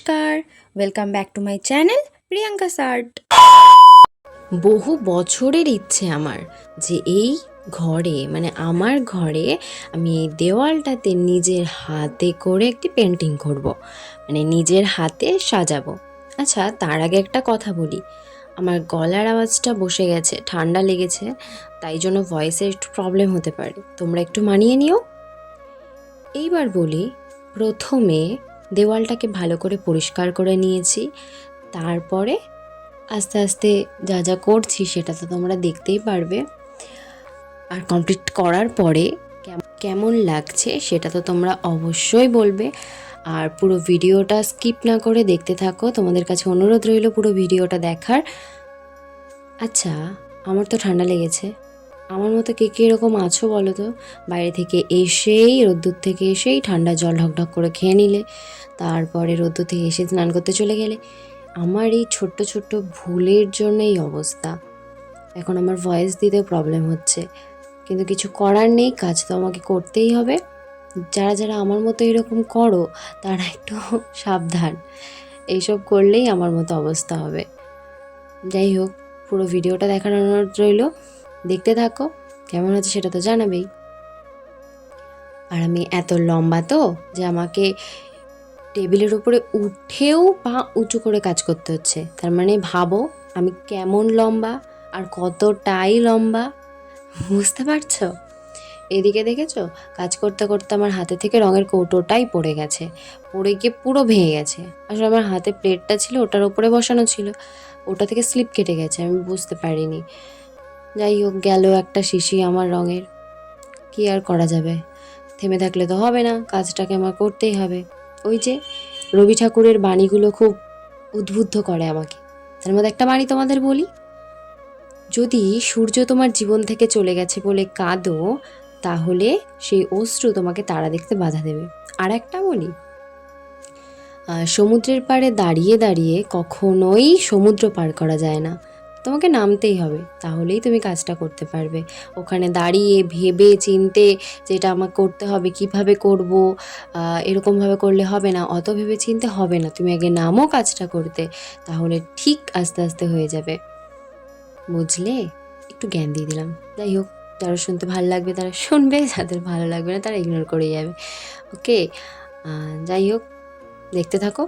নমস্কার welcome back to my channel Priyanka shirt বহু বছরের ইচ্ছে আমার যে এই ঘরে মানে আমার ঘরে আমি এই দেওয়ালটাতে নিজের হাতে করে একটি পেন্টিং করব। মানে নিজের হাতে সাজাবো। আচ্ছা তার আগে একটা কথা বলি। আমার গলার আওয়াজটা বসে গেছে, ঠান্ডা লেগেছে, তাই জন্য ভয়েসে একটু প্রবলেম হতে পারে। তোমরা একটু মানিয়ে নিও। এইবার বলি, প্রথমে দেওয়ালটাকে ভালো করে পরিষ্কার করে নিয়েছি। তারপরে আস্তে আস্তে যা যা করছি সেটা তো তোমরা দেখতেই পারবে। আর কমপ্লিট করার পরে কেমন লাগছে সেটা তো তোমরা অবশ্যই বলবে। আর পুরো ভিডিওটা স্কিপ না করে দেখতে থাকো, তোমাদের কাছে অনুরোধ রইল পুরো ভিডিওটা দেখার। আচ্ছা আমার তো ঠান্ডা লেগেছে। আমার মতো কে কে এরকম আছো বলো তো? বাইরে থেকে এসেই রোদ্দুর থেকে এসেই ঠান্ডা জল ঢকঢক করে খেয়ে নিলে। তারপরে রোদ্দুর থেকে এসে স্নান করতে চলে গেলে। আমার এই ছোট্ট ছোট্ট ভুলের জন্য এই অবস্থা। এখন আমার ভয়েস দিতে প্রবলেম হচ্ছে। কিন্তু কিছু করার নেই, কাজ তো আমাকে করতেই হবে। যারা যারা আমার মতো এরকম করো, তারা একটু সাবধান। এইসব করলেই আমার মতো অবস্থা হবে। যাই হোক, পুরো ভিডিওটা দেখানোর রইল। দেখতে থাকো। কেমন হচ্ছে সেটা তো জানাবেই। আর আমি এত লম্বা তো যে আমাকে টেবিলের উপরে উঠেও পা উঁচু করে কাজ করতে হচ্ছে। তার মানে ভাবো, আমি কেমন লম্বা আর কতটাই লম্বা, বুঝতে পারছ? এদিকে দেখেছ? কাজ করতে করতে আমার হাতে থেকে রঙের কৌটোটাই পড়ে গেছে। পড়ে গিয়ে পুরো ভেঙে গেছে। আসলে আমার হাতে প্লেটটা ছিল, ওটার উপরে বসানো ছিল। ওটা থেকে স্লিপ কেটে গেছে, আমি বুঝতে পারিনি। যাই হোক, গেল একটা শিশি আমার রঙের। কি আর করা যাবে? থেমে থাকলে তো হবে না, কাজটাকে আমার করতেই হবে। ওই যে রবি ঠাকুরের বাণীগুলো খুব উদ্বুদ্ধ করে আমাকে। তার মধ্যে একটা বাণী তোমাদের বলি? যদি সূর্য তোমার জীবন থেকে চলে গেছে বলে কাঁদো, তাহলে সেই অশ্রু তোমাকে তারা দেখতে বাধা দেবে। আর একটা বলি? সমুদ্রের পাড়ে দাঁড়িয়ে দাঁড়িয়ে কখনোই সমুদ্র পার করা যায় না। তোমাকে নামতেই হবে, তাহলেই তুমি কাজটা করতে পারবে। ওখানে দাঁড়িয়ে ভেবে চিনতে যেটা আমার করতে হবে, কীভাবে করব এরকমভাবে করলে হবে না, অত ভেবে চিনতে হবে না। তুমি আগে নামো কাজটা করতে, তাহলে ঠিক আস্তে আস্তে হয়ে যাবে। বুঝলে? একটু জ্ঞান দিয়ে দিলাম। যাই হোক, যারা শুনতে ভালো লাগবে তারা শুনবে, যাদের ভালো লাগবে না তারা ইগনোর করে যাবে। ওকে যাই হোক, দেখতে থাকো।